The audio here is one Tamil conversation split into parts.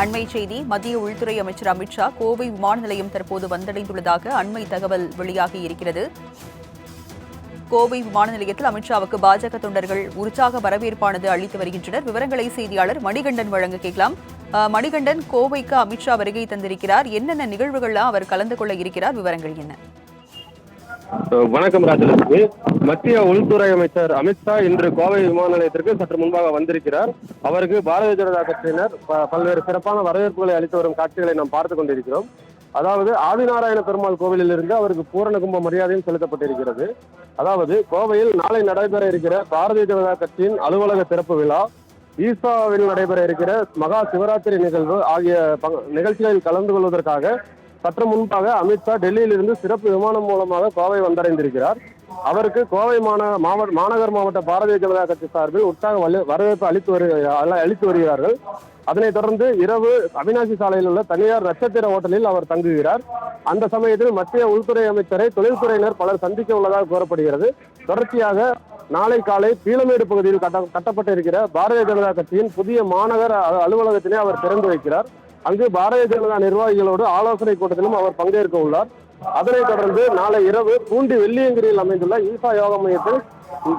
அண்மை செய்தி மத்திய உள்துறை அமைச்சர் அமித்ஷா கோவை விமான நிலையம் தற்போது வந்தடைந்துள்ளதாக அண்மை தகவல் வெளியாகி இருக்கிறது. கோவை விமான நிலையத்தில் அமித்ஷாவுக்கு பாஜக தொண்டர்கள் உற்சாக வரவேற்பானது அளித்து வருகின்றனர். விவரங்களை செய்தியாளர் மணிகண்டன் வழங்க கேட்கலாம். மணிகண்டன் கோவைக்கு அமித்ஷா வருகை தந்திருக்கிறார். என்னென்ன நிகழ்வுகள்லாம் அவர் கலந்து கொள்ள இருக்கிறார்? விவரங்கள் என்ன? வணக்கம் ராஜலட்சுமி. மத்திய உள்துறை அமைச்சர் அமித்ஷா இன்று கோவை விமான நிலையத்திற்கு சற்று முன்பாக வந்திருக்கிறார். அவருக்கு பாரதிய ஜனதா கட்சியினர் ப- பல்வேறு சிறப்பான வரவேற்புகளை அளித்து வரும் காட்சிகளை நாம் பார்த்து கொண்டிருக்கிறோம். அதாவது ஆதிநாராயண பெருமாள் கோவிலில் இருந்து அவருக்கு பூரண கும்ப மரியாதையும் செலுத்தப்பட்டிருக்கிறது. அதாவது கோவையில் நாளை நடைபெற இருக்கிற பாரதிய ஜனதா கட்சியின் அலுவலக திறப்பு விழா ஈசாவில் நடைபெற இருக்கிற மகா சிவராத்திரி நிகழ்வு ஆகிய நிகழ்ச்சிகளில் கலந்து கொள்வதற்காக சற்று முன்பாக அமித்ஷா டெல்லியிலிருந்து சிறப்பு விமானம் மூலமாக கோவை வந்தடைந்திருக்கிறார். அவருக்கு கோவை மாவட்ட மாநகர் மாவட்ட பாரதிய ஜனதா கட்சி சார்பில் உற்சாக வரவேற்பு அளித்து வரு அளித்து வருகிறார்கள். அதனைத் தொடர்ந்து இரவு அவினாசி சாலையில் உள்ள தனியார் நட்சத்திர ஹோட்டலில் அவர் தங்குகிறார். அந்த சமயத்தில் மத்திய உள்துறை அமைச்சரை தொழில்துறையினர் பலர் சந்திக்க உள்ளதாக கூறப்படுகிறது. தொடர்ச்சியாக நாளை காலை பீளமேடு பகுதியில் கட்ட கட்டப்பட்டிருக்கிற பாரதிய ஜனதா கட்சியின் புதிய மாநகர அலுவலகத்தினை அவர் திறந்து வைக்கிறார். அங்கு பாரதிய ஜனதா நிர்வாகிகளோடு ஆலோசனை கூட்டத்திலும் அவர் பங்கேற்க உள்ளார். அதனைத் தொடர்ந்து நாளை இரவு பூண்டி வெள்ளியங்கிரியில் அமைந்துள்ள ஈசா யோக மையத்தில்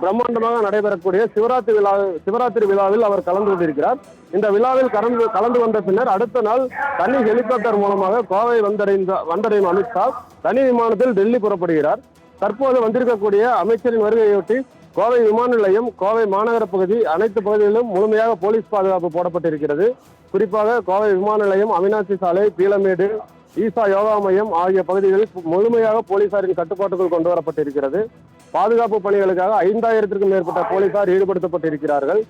பிரம்மாண்டமாக நடைபெறக்கூடிய சிவராத்திரி விழா சிவராத்திரி விழாவில் அவர் கலந்து கொண்டிருக்கிறார். இந்த விழாவில் கலந்து கலந்து வந்த பின்னர் அடுத்த நாள் தனி ஹெலிகாப்டர் மூலமாக கோவை வந்தடைந்த வந்தடையும் அமித்ஷா தனி விமானத்தில் டெல்லி புறப்படுகிறார். தற்போது வந்திருக்கக்கூடிய அமைச்சரின் வருகையொட்டி கோவை விமான நிலையம் கோவை மாநகர பகுதி அனைத்து பகுதிகளிலும் முழுமையாக போலீஸ் பாதுகாப்பு போடப்பட்டிருக்கிறது. குறிப்பாக கோவை விமான நிலையம் அவினாசி சாலை பீளமேடு ஈசா யோகா மையம் ஆகிய பகுதிகளில் முழுமையாக போலீசாரின் கட்டுப்பாட்டுக்குள் கொண்டு வரப்பட்டிருக்கிறது. பாதுகாப்பு பணிகளுக்காக ஐந்தாயிரத்திற்கும் மேற்பட்ட போலீசார் ஈடுபடுத்தப்பட்டிருக்கிறார்கள்.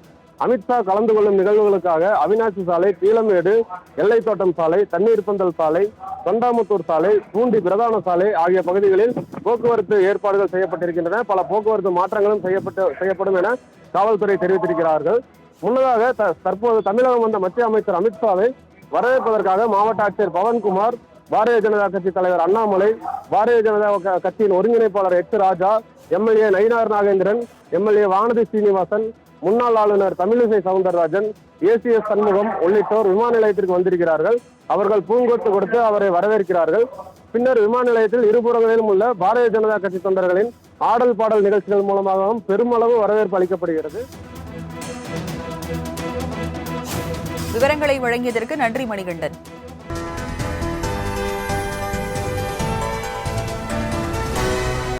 அமித்ஷா கலந்து கொள்ளும் நிகழ்வுகளுக்காக அவினாசி சாலை கீழமேடு எல்லை தோட்டம் சாலை தண்ணீர் பந்தல் சாலை தொண்டாமுத்தூர் சாலை பூண்டி பிரதான சாலை ஆகிய பகுதிகளில் போக்குவரத்து ஏற்பாடுகள் செய்யப்பட்டிருக்கின்றன. பல போக்குவரத்து மாற்றங்களும் செய்யப்பட்டு செய்யப்படும் என காவல்துறை தெரிவித்திருக்கிறார்கள். முன்னதாக த- தற்போது தமிழகம் வந்த மத்திய அமைச்சர் அமித்ஷாவை வரவேற்பதற்காக மாவட்ட ஆட்சியர் பவன்குமார் பாரதிய ஜனதா கட்சி தலைவர் அண்ணாமலை பாரதிய ஜனதா கட்சியின் ஒருங்கிணைப்பாளர் எட்டு ராஜா எம்எல்ஏ நயினார் நாகேந்திரன் எம்எல்ஏ வானதி சீனிவாசன் முன்னாள் ஆளுநர் தமிழிசை சவுந்தரராஜன் ஏசிஎஸ் சண்முகம் உள்ளிட்டோர் விமான நிலையத்திற்கு வந்திருக்கிறார்கள். அவர்கள் பூங்கொத்து கொடுத்து அவரை வரவேற்கிறார்கள். பின்னர் விமான நிலையத்தில் இருபுறங்களிலும் உள்ள பாரதிய ஜனதா கட்சி தொண்டர்களின் ஆடல் பாடல் நிகழ்ச்சிகள் மூலமாகவும் பெருமளவு வரவேற்பு அளிக்கப்படுகிறது. விவரங்களை வழங்கியதற்கு நன்றி மணிகண்டன்.